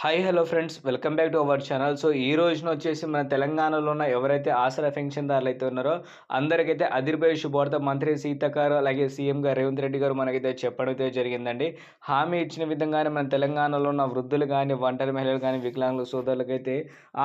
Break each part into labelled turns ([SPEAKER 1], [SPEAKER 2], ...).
[SPEAKER 1] Hi hello friends welcome back to our channel so ఈ రోజున వచ్చేసి మన తెలంగాణలో ఉన్న ఎవరైతే ఆసరా పెన్షన్దారులు అయితే ఉన్నారో అందరికైతే అదిరిపోయే శుభార్త మంత్రి సీత గారు అలాగే సీఎం గారు రేవంత్ రెడ్డి గారు మనకైతే చెప్పడం అయితే జరిగిందండి. హామీ ఇచ్చిన విధంగానే మన తెలంగాణలో ఉన్న వృద్ధులు కానీ ఒంటరి మహిళలు కానీ వికలాంగుల సోదరులకైతే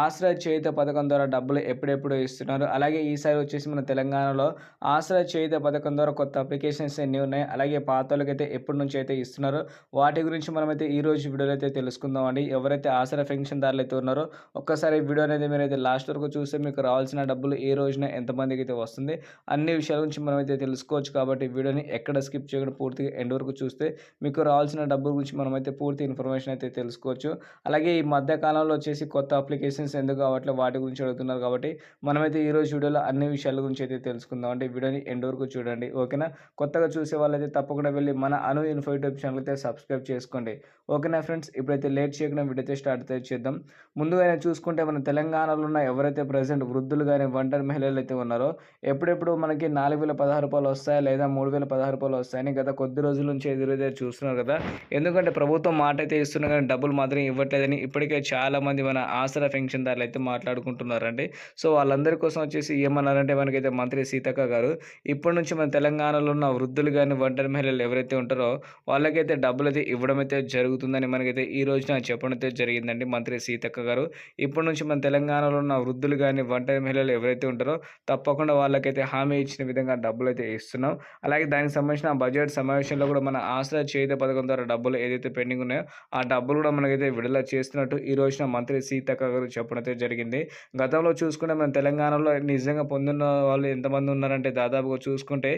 [SPEAKER 1] ఆసరా చేయుత పథకం ద్వారా డబ్బులు ఎప్పుడెప్పుడు ఇస్తున్నారు. అలాగే ఈసారి వచ్చేసి మన తెలంగాణలో ఆసరా చేయుత పథకం ద్వారా కొత్త అప్లికేషన్స్ ఎన్ని ఉన్నాయి. అలాగే పాత వాళ్ళకైతే ఎప్పటి నుంచి అయితే ఇస్తున్నారో వాటి గురించి మనమైతే ఈ రోజు వీడియోలో అయితే తెలుసుకుందాం అండి ఎవరైతే ఆసరా పెన్షన్దారులు అయితే ఉన్నారో ఒక్కసారి వీడియో అనేది మీరైతే లాస్ట్ వరకు చూస్తే మీకు రావాల్సిన డబ్బులు ఏ రోజున ఎంతమందికి అయితే వస్తుంది అన్ని విషయాల గురించి మనమైతే తెలుసుకోవచ్చు కాబట్టి వీడియోని ఎక్కడ స్కిప్ చేయకుండా పూర్తిగా ఎండ్ వరకు చూస్తే మీకు రావాల్సిన డబ్బుల గురించి మనమైతే పూర్తి ఇన్ఫర్మేషన్ అయితే తెలుసుకోవచ్చు. అలాగే ఈ మధ్య కాలంలో వచ్చేసి కొత్త అప్లికేషన్స్ ఎందుకు కావట్లేదు వాటి గురించి అడుగుతున్నారు కాబట్టి మనమైతే ఈ రోజు వీడియోలో అన్ని విషయాల గురించి అయితే తెలుసుకుందాం. అంటే వీడియోని ఎండ్ వరకు చూడండి ఓకేనా? కొత్తగా చూసే వాళ్ళైతే తప్పకుండా వెళ్ళి మన అను ఇన్ఫో యూట్యూబ్ ఛానల్ అయితే సబ్స్క్రైబ్ చేసుకోండి. ఓకేనా ఫ్రెండ్స్? ఇప్పుడైతే లేట్ చేయకుండా వీడియో అయితే స్టార్ట్ అయితే చేద్దాం. ముందుగానే చూసుకుంటే మన తెలంగాణలో ఉన్న ఎవరైతే ప్రజెంట్ వృద్ధులు కానీ ఒంటరి మహిళలు అయితే ఉన్నారో ఎప్పుడెప్పుడు మనకి నాలుగు వేల పదహారు రూపాయలు వస్తాయా లేదా మూడు వేల పదహారు రూపాయలు వస్తాయని గత కొద్ది రోజుల నుంచి ఎదురైతే చూస్తున్నారు కదా. ఎందుకంటే ప్రభుత్వం మాట అయితే ఇస్తున్నా కానీ డబ్బులు మాత్రం ఇవ్వట్లేదని ఇప్పటికే చాలామంది మన ఆసరా పెన్షన్దారులు అయితే మాట్లాడుకుంటున్నారండి. సో వాళ్ళందరి కోసం వచ్చేసి ఏమన్నారంటే మనకైతే మంత్రి సీతక్క గారు ఇప్పటి నుంచి మన తెలంగాణలో ఉన్న వృద్ధులు కానీ ఒంటరి మహిళలు ఎవరైతే ఉంటారో వాళ్ళకైతే డబ్బులు అయితే ఇవ్వడం అయితే జరుగుతుందని మనకైతే ఈ రోజున చెప్పడం అయితే జరిగిందండి మంత్రి సీతక్క గారు. ఇప్పటి నుంచి మన తెలంగాణలో ఉన్న వృద్ధులు కానీ ఒంటరి మహిళలు ఎవరైతే ఉంటారో తప్పకుండా వాళ్ళకైతే హామీ ఇచ్చిన విధంగా డబ్బులు అయితే ఇస్తున్నాం. అలాగే దానికి సంబంధించిన బడ్జెట్ సమావేశంలో కూడా మన ఆశ్రయ చేత పథకం ద్వారా డబ్బులు ఏదైతే పెండింగ్ ఉన్నాయో ఆ డబ్బులు కూడా మనకైతే విడుదల చేస్తున్నట్టు ఈ రోజున మంత్రి సీతక్క గారు చెప్పడం అయితే జరిగింది. గతంలో చూసుకుంటే మన తెలంగాణలో నిజంగా పొందిన వాళ్ళు ఎంతమంది ఉన్నారంటే దాదాపుగా చూసుకుంటే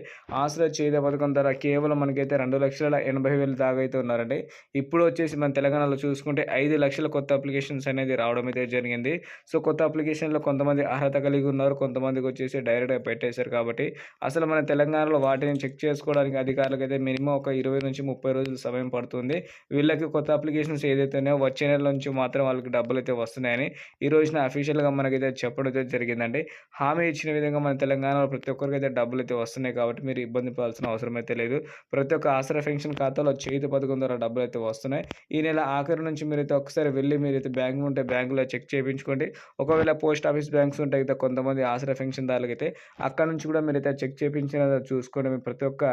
[SPEAKER 1] ఆశ్రయ చేత పథకం ద్వారా కేవలం మనకైతే రెండు లక్షల ఎనభై వేలు దాకా అయితే ఉన్నారండి. ఇప్పుడు వచ్చేసి మన తెలంగాణలో చూసుకుంటే ఐదు లక్షల కొత్త అప్లికేషన్స్ అనేది రావడం అయితే జరిగింది. సో కొత్త అప్లికేషన్లో కొంతమంది అర్హత కలిగి ఉన్నారు. కొంతమందికి వచ్చేసి డైరెక్ట్గా పెట్టేశారు కాబట్టి అసలు మన తెలంగాణలో వాటిని చెక్ చేసుకోవడానికి అధికారులకు అయితే మినిమం ఒక ఇరవై నుంచి ముప్పై రోజులు సమయం పడుతుంది. వీళ్ళకి కొత్త అప్లికేషన్స్ ఏదైతేనే వచ్చే నెల నుంచి మాత్రం వాళ్ళకి డబ్బులు అయితే వస్తున్నాయని ఈ రోజున అఫీషియల్గా మనకైతే చెప్పడం అయితే జరిగిందండి. హామీ ఇచ్చిన విధంగా మన తెలంగాణలో ప్రతి ఒక్కరికి అయితే డబ్బులు అయితే వస్తున్నాయి కాబట్టి మీరు ఇబ్బంది పడాల్సిన అవసరం అయితే లేదు. ప్రతి ఒక్క ఆసరా పెన్షన్ ఖాతాలో చేతి పథకం ద్వారా డబ్బులు అయితే వస్తున్నాయి. ఈ నెల ఆఖరి నుంచి మీరైతే ఒకసారి వెళ్ళి మీరైతే బ్యాంకు ఉంటే బ్యాంకులో చెక్ చేయించుకోండి. ఒకవేళ పోస్ట్ ఆఫీస్ బ్యాంక్స్ ఉంటాయి అయితే కొంతమంది ఆసరా పెన్షన్దారులకి అయితే అక్కడ నుంచి కూడా మీరైతే చెక్ చేయించిన చూసుకోండి. మీ ప్రతి ఒక్క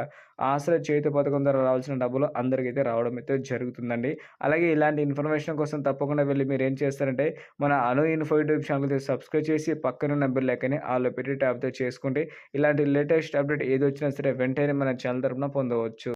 [SPEAKER 1] ఆసరా చేతి పథకం ద్వారా రావాల్సిన డబ్బులు అందరికైతే రావడం అయితే జరుగుతుందండి. అలాగే ఇలాంటి ఇన్ఫర్మేషన్ కోసం తప్పకుండా వెళ్ళి మీరు ఏం చేస్తారంటే మన అను ఇన్ఫో యూట్యూబ్ ఛానల్ అయితే సబ్స్క్రైబ్ చేసి పక్కనున్న బిల్ లెక్కని ఆలో పెట్టి ట్యాబ్తో చేసుకుంటే ఇలాంటి లేటెస్ట్ అప్డేట్ ఏది వచ్చినా సరే వెంటనే మన ఛానల్ తరపున పొందవచ్చు.